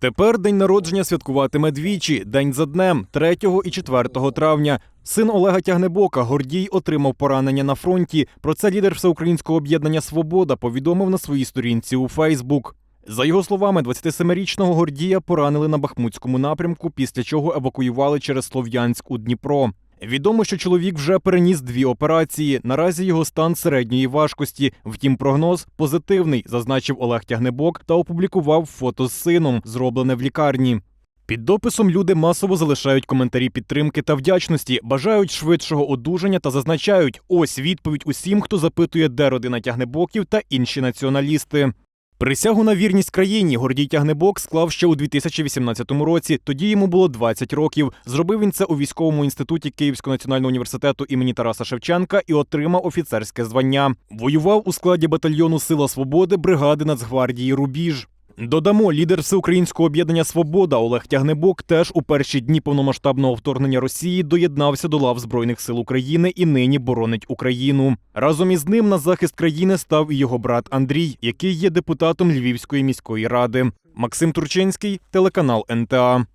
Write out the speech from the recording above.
Тепер день народження святкуватиме двічі день за днем, 3 і 4 травня. Син Олега Тягнебока Гордій отримав поранення на фронті. Про це лідер всеукраїнського об'єднання Свобода повідомив на своїй сторінці у Фейсбук. За його словами, 27-річного Гордія поранили на Бахмутському напрямку, після чого евакуювали через Слов'янськ у Дніпро. Відомо, що чоловік вже переніс дві операції. Наразі його стан середньої важкості. Втім, прогноз позитивний, зазначив Олег Тягнебок та опублікував фото з сином, зроблене в лікарні. Під дописом люди масово залишають коментарі підтримки та вдячності, бажають швидшого одужання та зазначають: ось відповідь усім, хто запитує, де родина тягнебоків та інші націоналісти. Присягу на вірність країні Гордій Тягнебок склав ще у 2018 році. Тоді йому було 20 років. Зробив він це у військовому інституті Київського національного університету імені Тараса Шевченка і отримав офіцерське звання. Воював у складі батальйону Сила Свободи бригади Нацгвардії Рубіж. Додамо, лідер всеукраїнського об'єднання Свобода Олег Тягнебок теж у перші дні повномасштабного вторгнення Росії доєднався до лав Збройних сил України і нині боронить Україну. Разом із ним на захист країни став і його брат Андрій, який є депутатом Львівської міської ради. Максим Турчинський, телеканал НТА.